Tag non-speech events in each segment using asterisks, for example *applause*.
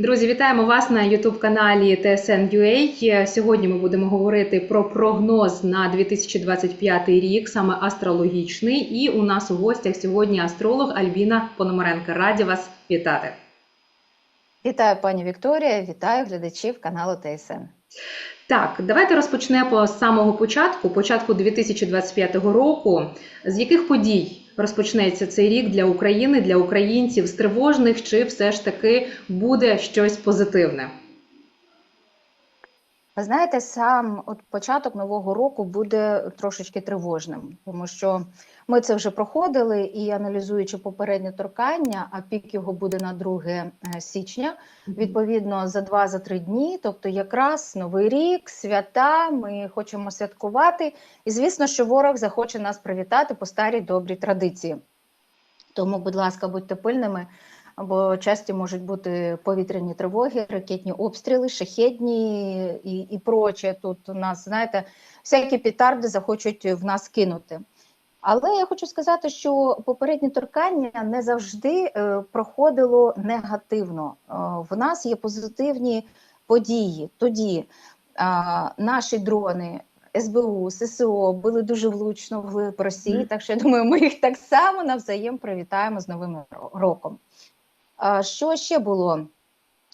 Друзі, вітаємо вас на Ютуб-каналі TSN.ua. Сьогодні ми будемо говорити про прогноз на 2025 рік, саме астрологічний. І у нас у гостях сьогодні астролог Альбіна Пономаренко. Раді вас вітати. Вітаю, пані Вікторія, вітаю глядачів каналу ТСН. Так, давайте розпочнемо з самого початку, початку 2025 року. З яких подій розпочнеться цей рік для України, для українців з тривожних, чи все ж таки буде щось позитивне? Ви знаєте, сам от початок нового року буде трошечки тривожним, тому що ми це вже проходили і аналізуючи попереднє торкання, а пік його буде на 2 е, січня, відповідно за 2-3 дні. Тобто, якраз новий рік, свята. Ми хочемо святкувати. І звісно, що ворог захоче нас привітати по старій добрій традиції. Тому, будь ласка, будьте пильними бо часті можуть бути повітряні тривоги, ракетні обстріли, шахетні і і проче. Тут у нас, знаєте, всякі петарди захочуть в нас кинути. Але я хочу сказати, що попереднє торкання не завжди е, проходило негативно. Е, в нас є позитивні події. Тоді е, наші дрони. СБУ, ССО були дуже влучно в Росії, так що я думаю, ми їх так само навзаєм привітаємо з Новим роком. Що ще було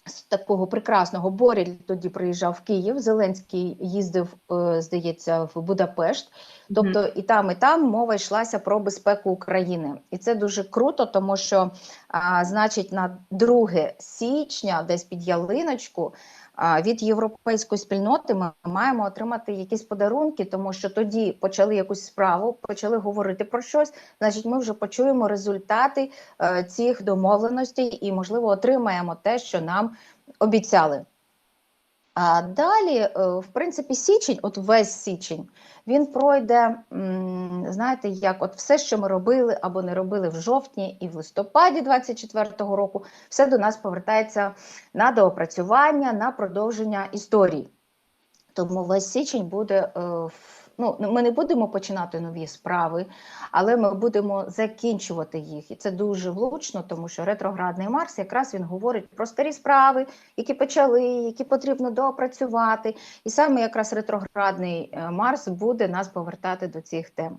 з такого прекрасного? Боріль тоді приїжджав в Київ. Зеленський їздив, е, здається, в Будапешт. Тобто і там, і там мова йшлася про безпеку України, і це дуже круто, тому що, а, значить, на 2 січня, десь під ялиночку, від європейської спільноти ми маємо отримати якісь подарунки, тому що тоді почали якусь справу, почали говорити про щось. Значить, ми вже почуємо результати е, цих домовленостей і, можливо, отримаємо те, що нам обіцяли. А далі, е, в принципі, січень, от весь січень, він пройде, знаєте, як от все, що ми робили або не робили в жовтні і в листопаді 24-го року, все до нас повертається на доопрацювання, на продовження історії. Тому весь січень буде е, ну, ми не будемо починати нові справи, але ми будемо закінчувати їх. І це дуже влучно, тому що ретроградний Марс якраз він говорить про старі справи, які почали, які потрібно доопрацювати. І саме якраз ретроградний е, Марс буде нас повертати до цих тем.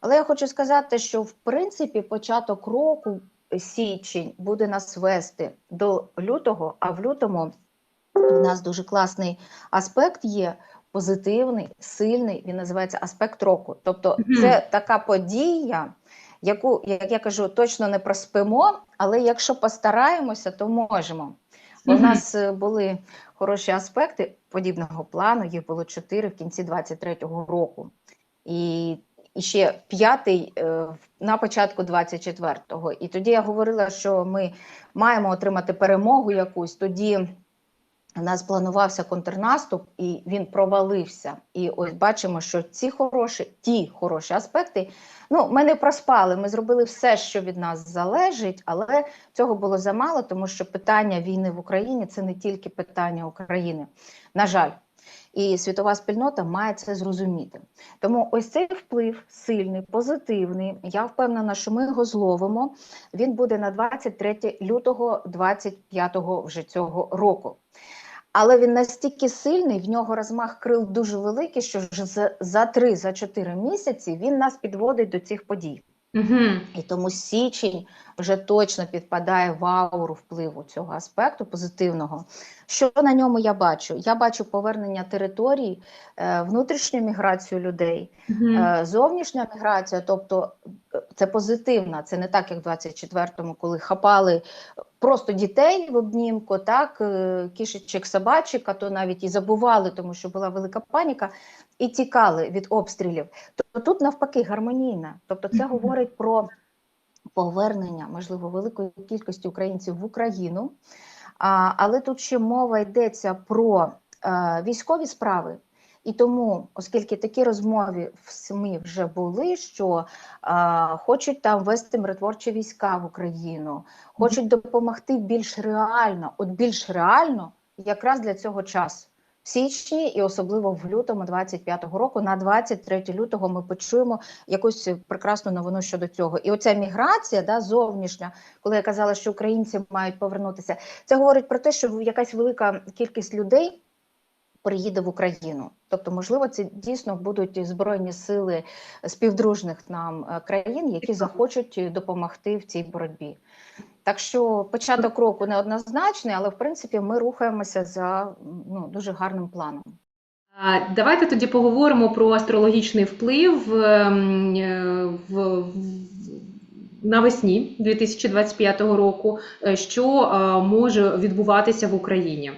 Але я хочу сказати, що в принципі початок року, січень, буде нас вести до лютого, а в лютому в нас дуже класний аспект є позитивний, сильний, він називається аспект року. Тобто, mm -hmm. це така подія, яку, як я кажу, точно не проспимо, але якщо постараємося, то можемо. Mm -hmm. нас е, були хороші аспекти подібного плану, їх було чотири в кінці 23-го року. І і ще п'ятий е, на початку 24-го. І тоді я говорила, що ми маємо отримати перемогу якусь тоді. У нас планувався контрнаступ, і він провалився. І ось бачимо, що ці хороші, ті хороші аспекти. Ну, ми не проспали. Ми зробили все, що від нас залежить, але цього було замало, тому що питання війни в Україні це не тільки питання України. На жаль, і світова спільнота має це зрозуміти. Тому ось цей вплив сильний, позитивний. Я впевнена, що ми його зловимо. Він буде на 23 лютого 25 вже цього року. Але він настільки сильний, в нього розмах крил дуже великий, що вже за 3-4 місяці він нас підводить до цих подій. Угу. І тому січень вже точно підпадає в ауру впливу цього аспекту позитивного. Що на ньому я бачу? Я бачу повернення територій, е, внутрішню міграцію людей, угу. зовнішня міграція, тобто е, це позитивна, це не так, як в 24-му, коли хапали просто дітей в обнімку, так, кішечок, собачок, а то навіть і забували, тому що була велика паніка, і тікали від обстрілів. Тобто тут навпаки гармонійна. Тобто, це говорить про повернення, можливо, великої кількості українців в Україну. А, Але тут ще мова йдеться про е, військові справи. І тому, оскільки такі розмови в СМІ вже були, що а, хочуть там вести миротворчі війська в Україну, хочуть допомогти більш реально, от більш реально, якраз для цього часу. В січні і особливо в лютому 25-го року. На 23 лютого ми почуємо якусь прекрасну новину щодо цього. І оця міграція, да, зовнішня, коли я казала, що українці мають повернутися, це говорить про те, що якась велика кількість людей приїде в Україну. Тобто, можливо, це дійсно будуть збройні сили співдружних нам е, країн, які захочуть допомогти в цій боротьбі. Так що початок року неоднозначний, але в принципі ми рухаємося за ну, дуже гарним планом. Давайте тоді поговоримо про астрологічний вплив ем, е, в, навесні 2025 року, е, що е, може відбуватися в Україні.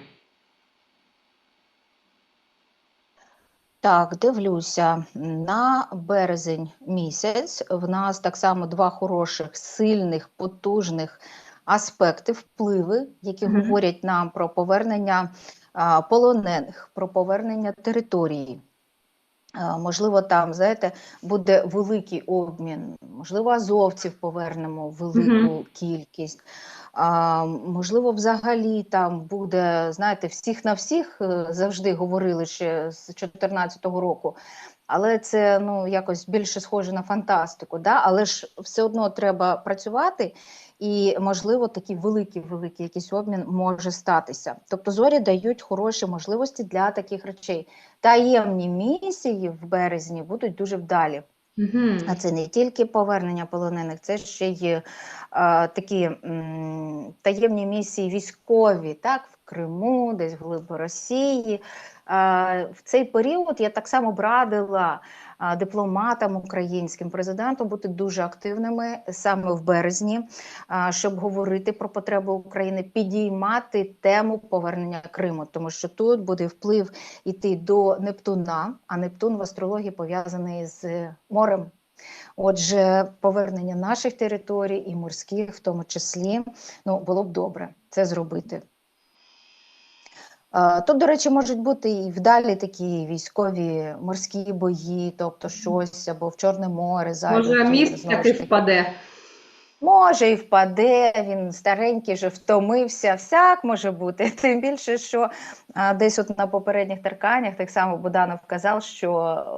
Так, дивлюся, на березень місяць в нас так само два хороших, сильних, потужних аспекти, впливи, які Мгм. говорять нам про повернення а, полонених, про повернення території. А, Можливо, там, знаєте, буде великий обмін, можливо, азовців повернемо велику кількість. А, можливо, взагалі там буде, знаєте, всіх на всіх е, завжди говорили ще з 2014 року, але це ну, якось більше схоже на фантастику. Да? Але ж все одно треба працювати, і, можливо, такий великий великий якийсь обмін може статися. Тобто зорі дають хороші можливості для таких речей. Таємні місії в березні будуть дуже вдалі. Угу. А це не тільки повернення полонених, це ще й е, такі м, таємні місії військові, так, в Криму, десь в глибі Росії. Е, в цей період я так само б дипломатам українським президентам бути дуже активними саме в березні, щоб говорити про потреби України, підіймати тему повернення Криму, тому що тут буде вплив іти до Нептуна, а Нептун в астрології пов'язаний з морем. Отже, повернення наших територій і морських, в тому числі, ну було б добре це зробити. Е, Тут, до речі, можуть бути і вдалі такі військові морські бої, тобто щось або в Чорне море, зайде, Може, міст таки впаде. Може, і впаде, він старенький, вже втомився, всяк може бути. *laughs* Тим більше, що а, десь от на попередніх терканнях так само Буданов казав, що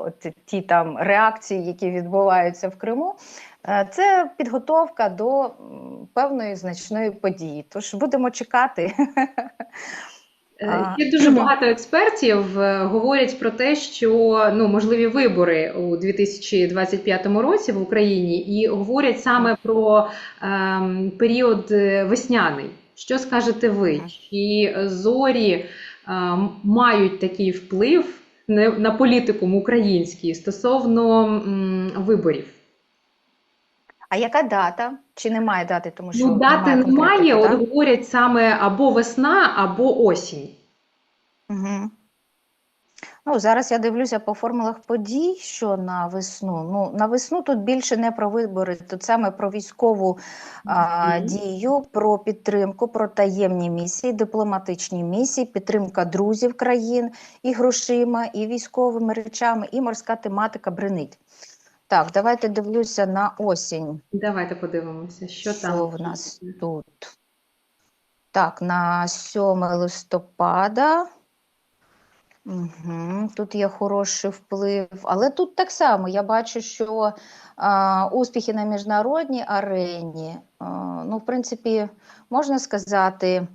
от ті там реакції, які відбуваються в Криму, е, це підготовка до певної значної події. Тож будемо чекати. *laughs* Е, Є дуже багато експертів е, говорять про те, що ну можливі вибори у 2025 році в Україні, і говорять саме про ем, період е, весняний. Що скажете ви? Чи зорі ем, мають такий вплив на, політикум український стосовно м, виборів? А яка дата? Чи немає дати? Тому що Ну, дати немає немає, от говорять саме або весна, або осінь. Угу. Ну, зараз я дивлюся по формулах подій, що на весну. Ну, на весну тут більше не про вибори, тут саме про військову а, дію, про підтримку, про таємні місії, дипломатичні місії, підтримка друзів країн і грошима, і військовими речами, і морська тематика бренить. Так, давайте дивлюся на осінь. Давайте подивимося, що Що там. в нас тут? Так, на 7 листопада. Угу, тут є хороший вплив, але тут так само я бачу, що а, успіхи на міжнародній арені, а, ну, в принципі, можна сказати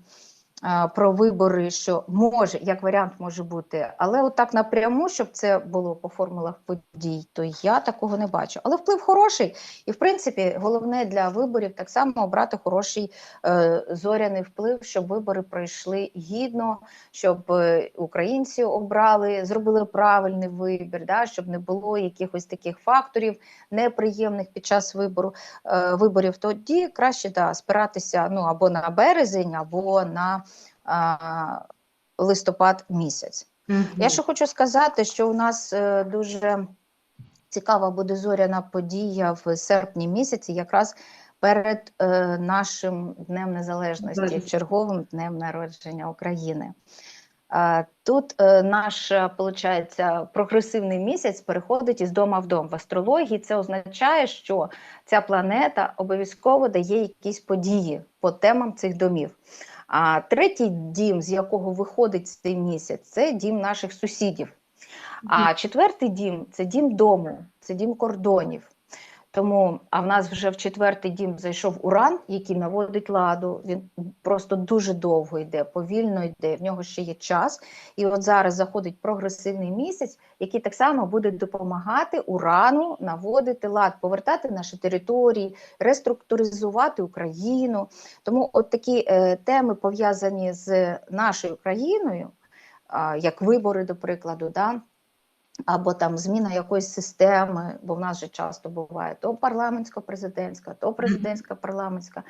про вибори, що може, як варіант може бути, але отак напряму, щоб це було по формулах подій, то я такого не бачу. Але вплив хороший, і в принципі, головне для виборів так само обрати хороший е, зоряний вплив, щоб вибори пройшли гідно, щоб е, українці обрали, зробили правильний вибір, да, щоб не було якихось таких факторів неприємних під час вибору е, виборів. Тоді краще да, спиратися ну або на березень, або на листопад місяць. Мгм. Я ще хочу сказати, що у нас е, дуже цікава буде зоряна подія в серпні місяці, якраз перед е, нашим Днем Незалежності, черговим днем народження України. Тут е, наш, виходить, прогресивний місяць переходить із дома в дом. В астрології це означає, що ця планета обов'язково дає якісь події по темам цих домів. А третій дім, з якого виходить цей місяць, це дім наших сусідів. А четвертий дім це дім дому, це дім кордонів. Тому, а в нас вже в четвертий дім зайшов уран, який наводить ладу. Він просто дуже довго йде, повільно йде. В нього ще є час. І от зараз заходить прогресивний місяць, який так само буде допомагати урану наводити лад, повертати наші території, реструктуризувати Україну. Тому от такі е, теми пов'язані з нашою країною, а, як вибори, до прикладу, да, або там зміна якоїсь системи, бо в нас же часто буває то парламентсько-президентська, то президентська парламентська,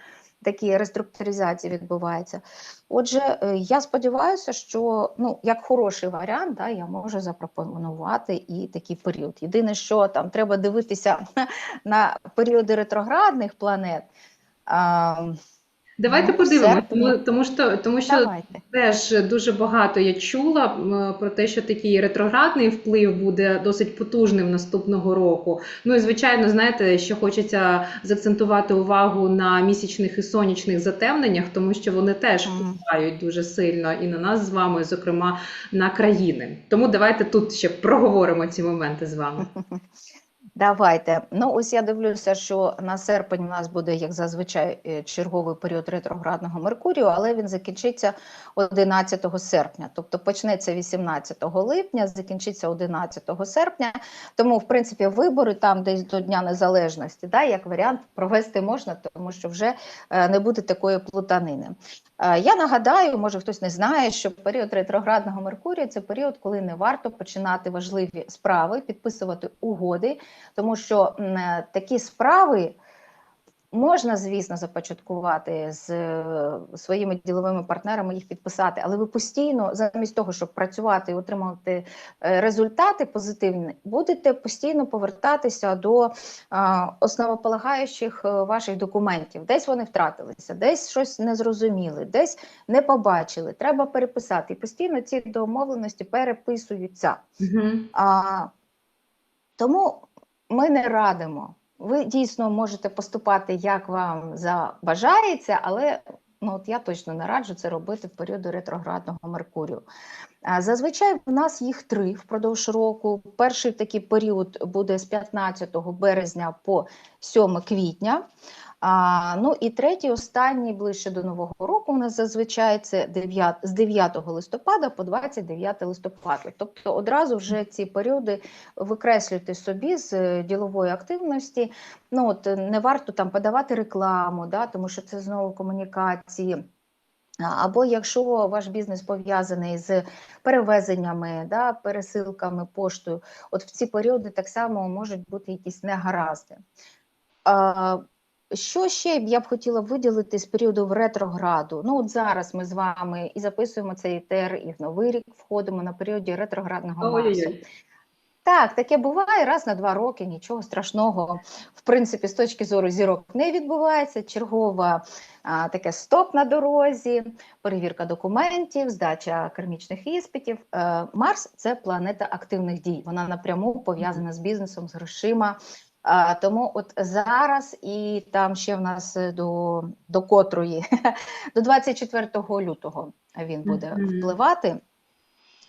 такі реструктуризації відбуваються. Отже, е, я сподіваюся, що ну, як хороший варіант, да, я можу запропонувати і такий період. Єдине, що там треба дивитися *laughs* на періоди ретроградних планет. А, Давайте Ну, подивимося, тому, тому що тому що давайте. теж дуже багато я чула про те, що такий ретроградний вплив буде досить потужним наступного року. Ну і звичайно, знаєте, що хочеться заакцентувати увагу на місячних і сонячних затемненнях, тому що вони теж впливають дуже сильно і на нас з вами, зокрема на країни. Тому давайте тут ще проговоримо ці моменти з вами. *laughs* Давайте. Ну, ось я дивлюся, що на серпень у нас буде, як зазвичай, е, черговий період ретроградного Меркурію, але він закінчиться 11 серпня. Тобто почнеться 18 липня, закінчиться 11 серпня. Тому, в принципі, вибори там десь до Дня Незалежності, да, як варіант провести можна, тому що вже е, не буде такої плутанини. Е, Я нагадаю, може хтось не знає, що період ретроградного Меркурія це період, коли не варто починати важливі справи, підписувати угоди, тому що е, такі справи можна, звісно, започаткувати з е, своїми діловими партнерами, їх підписати, але ви постійно, замість того, щоб працювати і отримувати е, результати позитивні, будете постійно повертатися до основополагаючих е, ваших документів. Десь вони втратилися, десь щось не зрозуміли, десь не побачили. Треба переписати. І постійно ці домовленості переписуються. Мгм. А, тому ми не радимо. Ви дійсно можете поступати, як вам забажається, але ну, от я точно не раджу це робити в періоду ретроградного Меркурію. Зазвичай в нас їх три впродовж року. Перший такий період буде з 15 березня по 7 квітня. А, ну і третій, останній ближче до Нового року у нас зазвичай це 9, з 9 листопада по 29 листопада. Тобто одразу вже ці періоди викреслюйте собі з е, ділової активності. Ну от е, не варто там подавати рекламу, да, тому що це знову комунікації. Або якщо ваш бізнес пов'язаний з перевезеннями, да, пересилками, поштою, от в ці періоди так само можуть бути якісь негаразди. Що ще б я б хотіла виділити з періоду в ретрограду? Ну, от зараз ми з вами і записуємо цей ІТР, і в новий рік входимо на періоді ретроградного Марсу. Так, таке буває раз на два роки, нічого страшного. В принципі, з точки зору зірок не відбувається. Чергова а, таке стоп на дорозі, перевірка документів, здача кармічних іспитів. Е, Марс це планета активних дій. Вона напряму пов'язана з бізнесом, з грошима. А, тому от зараз і там ще в нас е, до, до котрої, *laughs* до 24 лютого він буде Мгм. впливати.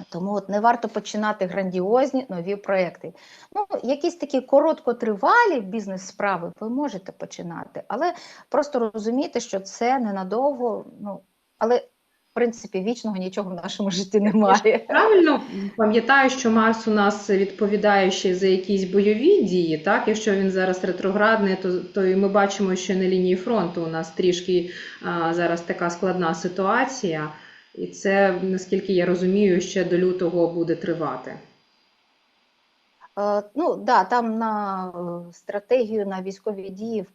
Тому от не варто починати грандіозні нові проекти. Ну, якісь такі короткотривалі бізнес-справи ви можете починати, але просто розумійте, що це ненадовго. Ну, але принципі вічного нічого в нашому житті немає. Правильно пам'ятаю, що Марс у нас відповідає ще за якісь бойові дії. Так, якщо він зараз ретроградний, то, то і ми бачимо, що на лінії фронту у нас трішки а, зараз така складна ситуація, і це, наскільки я розумію, ще до лютого буде тривати. Е, Ну да, там на е, стратегію, на військові дії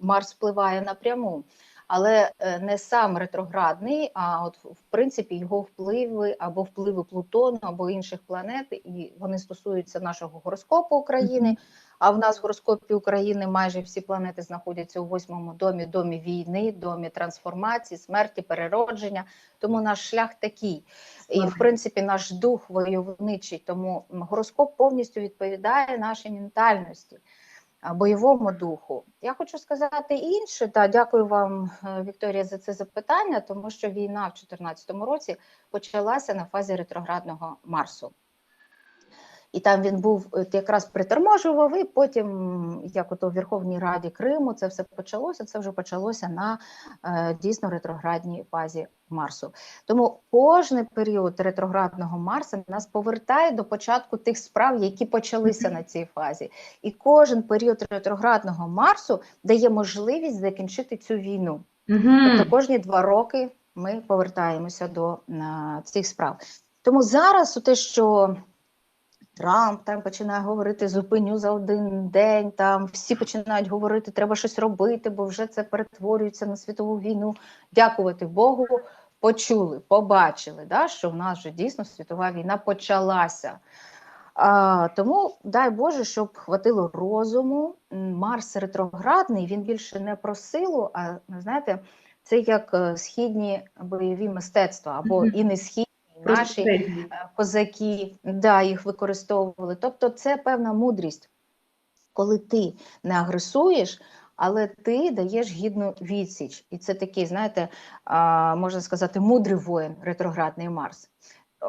Марс впливає напряму, але е, не сам ретроградний, а от в принципі його впливи або впливи Плутону, або інших планет, і вони стосуються нашого гороскопу України. А в нас в гороскопі України майже всі планети знаходяться у восьмому домі, домі війни, домі трансформації, смерті, переродження. Тому наш шлях такий. І в принципі наш дух войовничий, тому гороскоп повністю відповідає нашій ментальності. Бойовому духу. Я хочу сказати інше. Та дякую вам, е, Вікторія, за це запитання, тому що війна в 2014 році почалася на фазі ретроградного Марсу. І там він був якраз приторможував, і потім, як ото в Верховній Раді Криму, це все почалося. Це вже почалося на е, дійсно ретроградній фазі Марсу. Тому кожний період ретроградного Марса нас повертає до початку тих справ, які почалися на цій фазі. І кожен період ретроградного Марсу дає можливість закінчити цю війну. Тобто кожні два роки ми повертаємося до на, цих справ. Тому зараз те, що Трамп там починає говорити зупиню за один день, там всі починають говорити, треба щось робити, бо вже це перетворюється на світову війну. Дякувати Богу, почули, побачили, да, що в нас вже дійсно світова війна почалася. А, тому дай Боже, щоб хватило розуму. Марс ретроградний, він більше не про силу, а знаєте, це як е, східні бойові мистецтва, або і не східні, наші е, козаки, да, їх використовували. Тобто, це певна мудрість, коли ти не агресуєш, але ти даєш гідну відсіч. І це такий, знаєте, можна сказати, мудрий воїн, ретроградний Марс.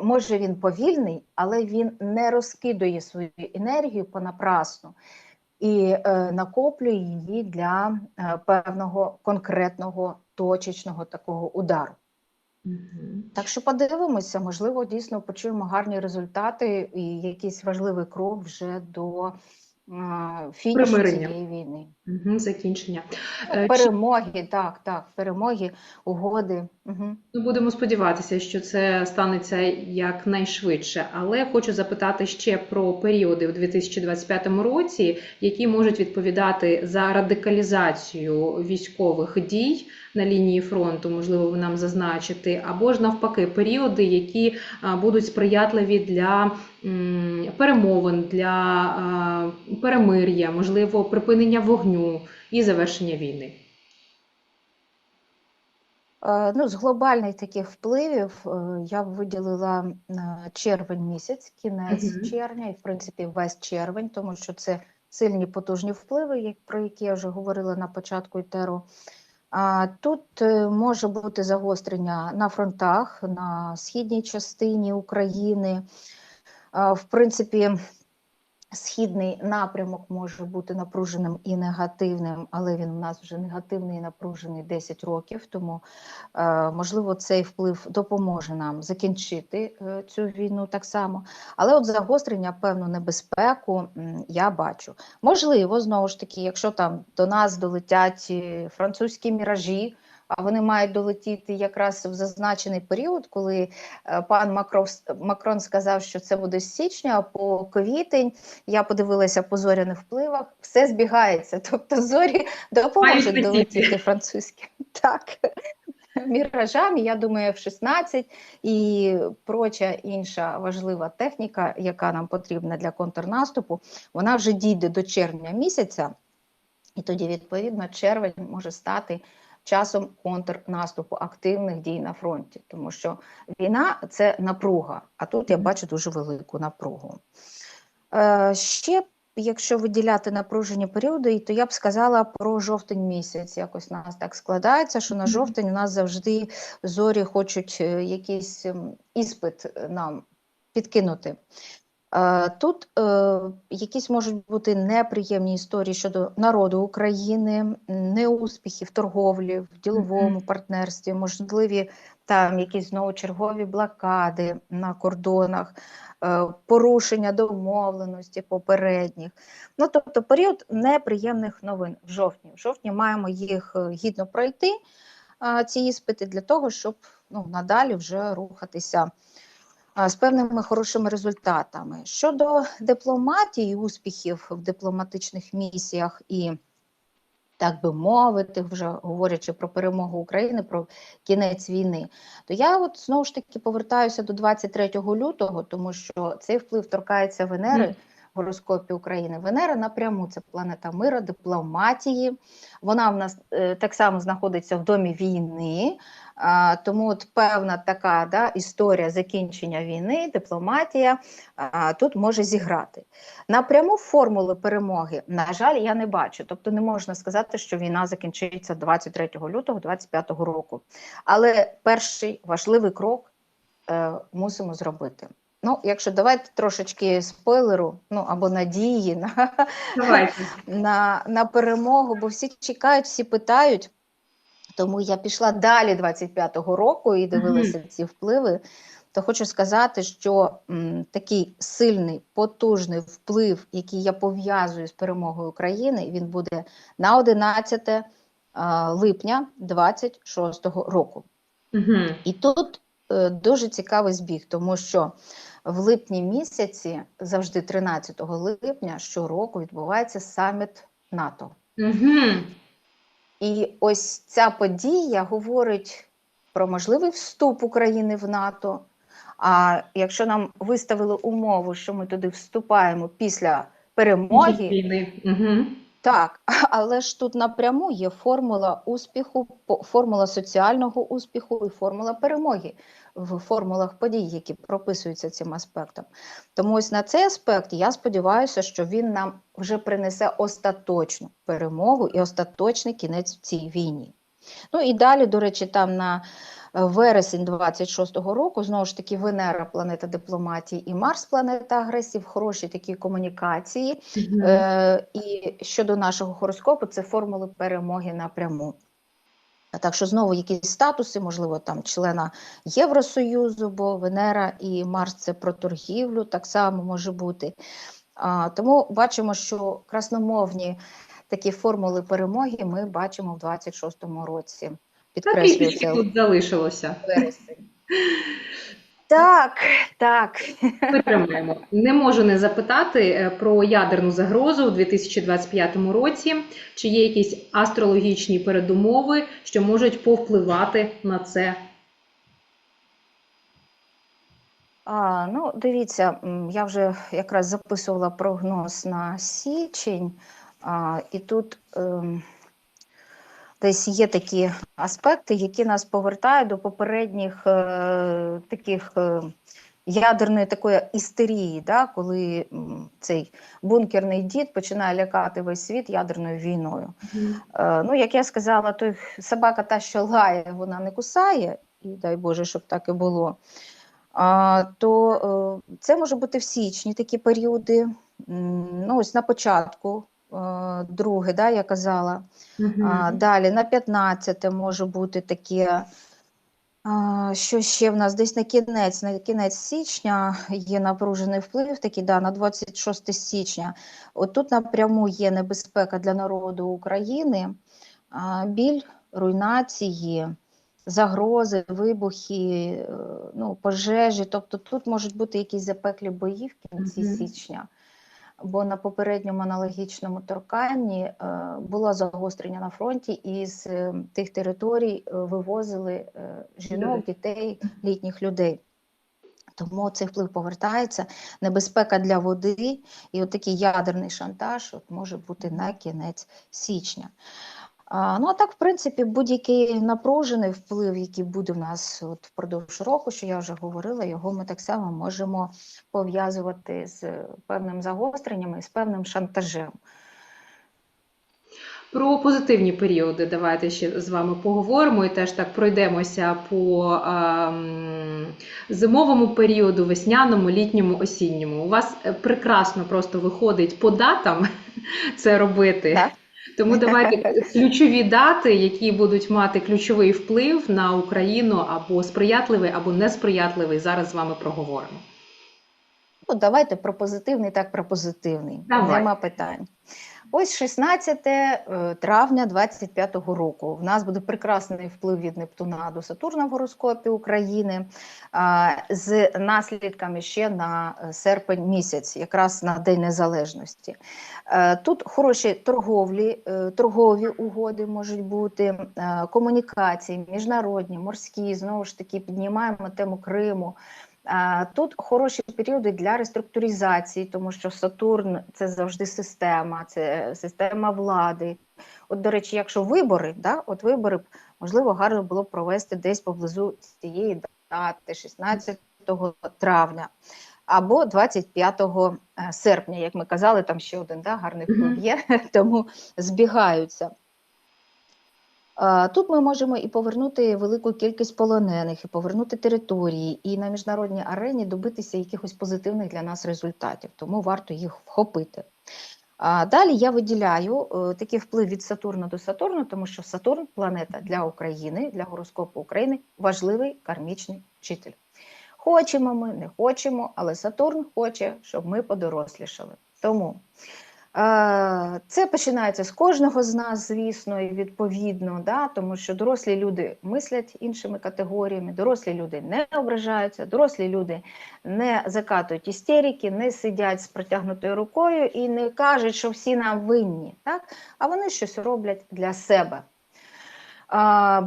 Може, він повільний, але він не розкидує свою енергію понапрасну і е, накоплює її для е, певного конкретного точечного такого удару. Так що подивимося, можливо, дійсно почуємо гарні результати і якийсь важливий крок вже до фінішу Примирення. цієї війни. Угу, Закінчення. Е, чи- Перемоги, так, так, перемоги, угоди. Угу. Ну, будемо сподіватися, що це станеться якнайшвидше. Але хочу запитати ще про періоди в 2025 році, які можуть відповідати за радикалізацію військових дій на лінії фронту, можливо, ви нам зазначити, або ж навпаки, періоди, які будуть сприятливі для перемовин, для перемир'я, можливо, припинення вогню і завершення війни. Е, Ну, з глобальних таких впливів е, я б виділила е, червень місяць, кінець Мгм. червня, і в принципі весь червень, тому що це сильні потужні впливи, як- про які я вже говорила на початку етеру. А тут може бути загострення на фронтах, на східній частині України. В принципі, східний напрямок може бути напруженим і негативним, але він у нас вже негативний і напружений 10 років. Тому, е, можливо, цей вплив допоможе нам закінчити е, цю війну так само. Але от загострення, певну небезпеку я бачу. Можливо, знову ж таки, якщо там до нас долетять е, французькі міражі. А вони мають долетіти якраз в зазначений період, коли е, пан Макрон, Макрон сказав, що це буде з січня, а по квітень я подивилася по зоряних впливах, все збігається. Тобто зорі допоможуть долетіти французьким. *laughs* Так. Міражам, я думаю, F-16 і проча інша важлива техніка, яка нам потрібна для контрнаступу, вона вже дійде до червня місяця, і тоді, відповідно, червень може стати часом контрнаступу активних дій на фронті, тому що війна це напруга, а тут я бачу дуже велику напругу. Е, ще, якщо виділяти напружені періоди, то я б сказала про жовтень місяць. Якось у нас так складається, що на жовтень у нас завжди зорі хочуть е, якийсь ем, іспит е, нам підкинути. Е, Тут е, якісь можуть бути неприємні історії щодо народу України, неуспіхи в торговлі, в діловому партнерстві, можливі там якісь знову чергові блокади на кордонах, е, порушення домовленості попередніх. Ну, тобто період неприємних новин в жовтні. В жовтні маємо їх е, гідно пройти, а, ці іспити, для того, щоб ну, надалі вже рухатися з певними хорошими результатами. Щодо дипломатії, успіхів в дипломатичних місіях і, так би мовити, вже говорячи про перемогу України, про кінець війни, то я от знову ж таки повертаюся до 23 лютого, тому що цей вплив торкається Венери. Мгм. Гороскопі України. Венера напряму це планета миру, дипломатії. Вона в нас е, так само знаходиться в домі війни. Тому от певна така да, історія закінчення війни, дипломатія тут може зіграти. Напряму формули перемоги, на жаль, я не бачу. Тобто не можна сказати, що війна закінчиться 23 лютого 2025 року. Але перший важливий крок е, мусимо зробити. Ну, якщо давайте трошечки спойлеру, ну або надії на, Давайте. *laughs* на, на перемогу, бо всі чекають, всі питають. Тому я пішла далі 25-го року і дивилася ці впливи. То хочу сказати, що м, такий сильний, потужний вплив, який я пов'язую з перемогою України, він буде на 11 а, липня 26-го року. Угу. І тут дуже цікавий збіг, тому що в липні місяці, завжди 13 липня, щороку відбувається саміт НАТО. Угу. І ось ця подія говорить про можливий вступ України в НАТО. А якщо нам виставили умову, що ми туди вступаємо після перемоги. Угу. Так, *laughs* але ж тут напряму є формула успіху, формула соціального успіху і формула перемоги в формулах подій, які прописуються цим аспектом. Тому ось на цей аспект я сподіваюся, що він нам вже принесе остаточну перемогу і остаточний кінець в цій війні. Ну і далі, до речі, там на вересень 26-го року знову ж таки Венера, планета дипломатії, і Марс, планета агресії, в хороші такі комунікації. Е, і щодо нашого хороскопу, це формули перемоги напряму. Так що знову якісь статуси, можливо, там члена Євросоюзу, бо Венера і Марс це про торгівлю, так само може бути. А, тому бачимо, що красномовні такі формули перемоги ми бачимо в 26-му році. Трішечки Підкреслюється тут залишилося. вересень. *laughs* Так, так. Витримаємо. Не можу не запитати е, про ядерну загрозу у 2025 році. Чи є якісь астрологічні передумови, що можуть повпливати на це? А, ну, дивіться, я вже якраз записувала прогноз на січень, а, і тут ем, десь є такі аспекти, які нас повертають до попередніх е, таких е, ядерної такої істерії, да, коли цей бункерний дід починає лякати весь світ ядерною війною. Е, ну, як я сказала, той собака та, що лає, вона не кусає, і дай Боже, щоб так і було. А, то е, це може бути в січні такі періоди. Ну, ось на початку, друге, да, я казала. А, далі на 15 може бути таке. Що ще в нас десь на кінець, на кінець січня є напружений вплив, такий да, на 26 січня. От тут напряму є небезпека для народу України, біль, руйнації, загрози, вибухи, е, ну, пожежі. Тобто тут можуть бути якісь запеклі бої в кінці Мгм. січня. Бо на попередньому аналогічному торканні була було загострення на фронті, і з е, тих територій е, вивозили е, жінок, дітей, літніх людей. Тому цей вплив повертається. Небезпека для води, і от такий ядерний шантаж от може бути на кінець січня. А, ну а так, в принципі, будь-який напружений вплив, який буде в нас от впродовж року, що я вже говорила, його ми так само можемо пов'язувати з певним загостренням і з певним шантажем. Про позитивні періоди давайте ще з вами поговоримо і теж так пройдемося по ем, зимовому періоду, весняному, літньому, осінньому. У вас е, прекрасно просто виходить по датам *laughs* це робити. Так. Тому давайте *laughs* ключові дати, які будуть мати ключовий вплив на Україну або сприятливий, або несприятливий. Зараз з вами проговоримо. Ну, давайте про позитивний, так про позитивний. Давай. Нема питань. Ось 16 е, травня 25-го року. В нас буде прекрасний вплив від Нептуна до Сатурна в гороскопі України з наслідками ще на е, серпень місяць, якраз на День Незалежності. Е, Тут хороші торговлі, торгові угоди можуть бути, комунікації, міжнародні, морські. Знову ж таки, піднімаємо тему Криму. Тут хороші періоди для реструктуризації, тому що Сатурн це завжди система, це система влади. От, до речі, якщо вибори, да, от вибори б, можливо гарно було провести десь поблизу цієї дати, 16 травня або 25 серпня, як ми казали, там ще один да, гарний вплив є, *laughs* тому збігаються. Тут ми можемо і повернути велику кількість полонених, і повернути території, і на міжнародній арені добитися якихось позитивних для нас результатів, тому варто їх вхопити. Далі я виділяю е, такий вплив від Сатурна до Сатурну, тому що Сатурн планета для України, для гороскопу України важливий кармічний вчитель. Хочемо ми, не хочемо, але Сатурн хоче, щоб ми подорослішали. Тому це починається з кожного з нас, звісно, і відповідно, да, тому що дорослі люди мислять іншими категоріями, дорослі люди не ображаються, дорослі люди не закатують істерики, не сидять з протягнутою рукою і не кажуть, що всі нам винні, так? а вони щось роблять для себе.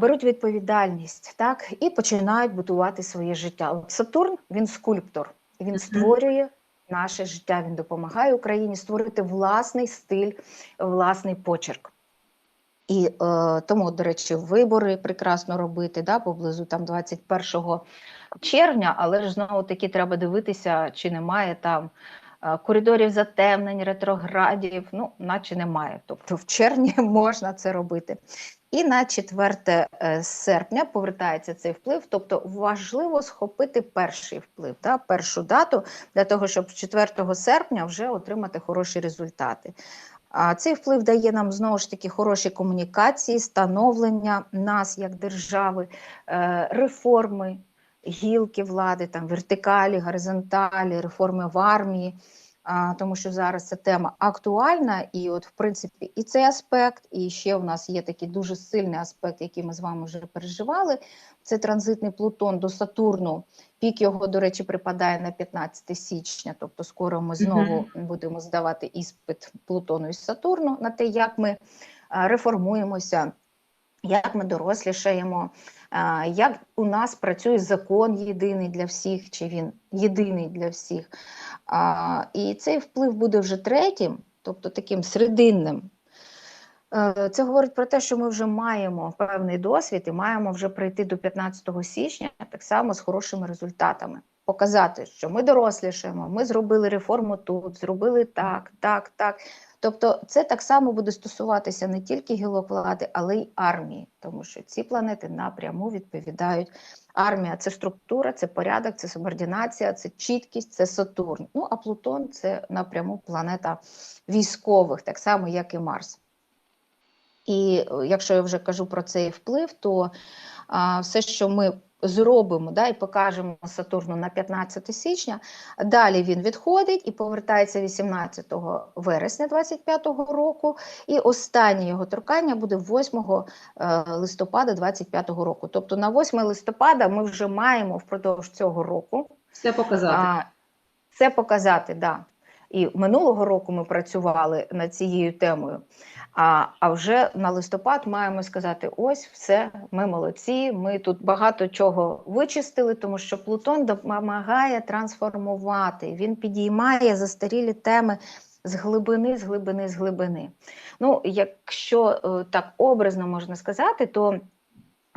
Беруть відповідальність, так і починають будувати своє життя. Сатурн він скульптор, він створює наше життя. Він допомагає Україні створити власний стиль, власний почерк. І е, тому, до речі, вибори прекрасно робити да, поблизу там 21 червня, але ж знову таки треба дивитися, чи немає там е, коридорів затемнень, ретроградів, ну, наче немає. Тобто в червні *laughs* можна це робити. І на 4 е, серпня повертається цей вплив, тобто важливо схопити перший вплив, да, першу дату для того, щоб 4 серпня вже отримати хороші результати. А цей вплив дає нам знову ж таки хороші комунікації, становлення нас як держави, е, реформи, гілки влади, там вертикалі, горизонталі, реформи в армії. Тому що зараз ця тема актуальна, і от, в принципі, і цей аспект, і ще у нас є такий дуже сильний аспект, який ми з вами вже переживали. Це транзитний Плутон до Сатурну. Пік його, до речі, припадає на 15 січня. Тобто, скоро ми знову будемо здавати іспит Плутону і Сатурну на те, як ми реформуємося, як ми дорослішаємо, як у нас працює закон єдиний для всіх, чи він єдиний для всіх. А, І цей вплив буде вже третім, тобто таким серединним. Е, Це говорить про те, що ми вже маємо певний досвід і маємо вже прийти до 15 січня так само з хорошими результатами. Показати, що ми дорослішаємо, ми зробили реформу тут, зробили так, так, так. Тобто, це так само буде стосуватися не тільки гілок влади, але й армії, тому що ці планети напряму відповідають. Армія це структура, це порядок, це субординація, це чіткість, це Сатурн. Ну а Плутон це напряму планета військових, так само, як і Марс. І е, якщо я вже кажу про цей вплив, то а, все, що ми зробимо да, і покажемо Сатурну на 15 січня, далі він відходить і повертається 18 вересня 2025 року. І останнє його торкання буде 8 е, листопада 2025 року. Тобто на 8 листопада ми вже маємо впродовж цього року Все показати. а, це показати, да. І минулого року ми працювали над цією темою. А, а вже на листопад маємо сказати: ось все, ми молодці. Ми тут багато чого вичистили, тому що Плутон допомагає трансформувати. Він підіймає застарілі теми з глибини, з глибини, з глибини. Ну, якщо е, так образно можна сказати, то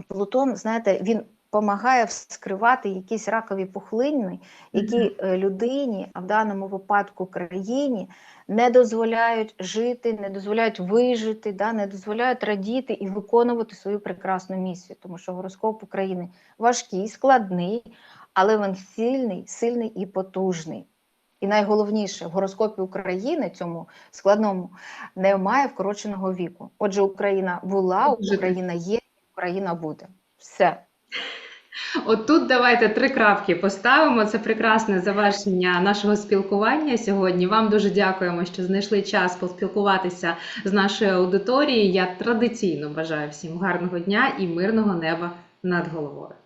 Плутон, знаєте, він допомагає вскривати якісь ракові пухлини, які е, людині, а в даному випадку країні, не дозволяють жити, не дозволяють вижити, да, не дозволяють радіти і виконувати свою прекрасну місію. Тому що гороскоп України важкий, складний, але він сильний, сильний і потужний. І найголовніше, в гороскопі України цьому складному немає вкороченого віку. Отже, Україна була, Україна є, Україна буде. Все. От тут давайте три крапки поставимо. Це прекрасне завершення нашого спілкування сьогодні. Вам дуже дякуємо, що знайшли час поспілкуватися з нашою аудиторією. Я традиційно бажаю всім гарного дня і мирного неба над головою.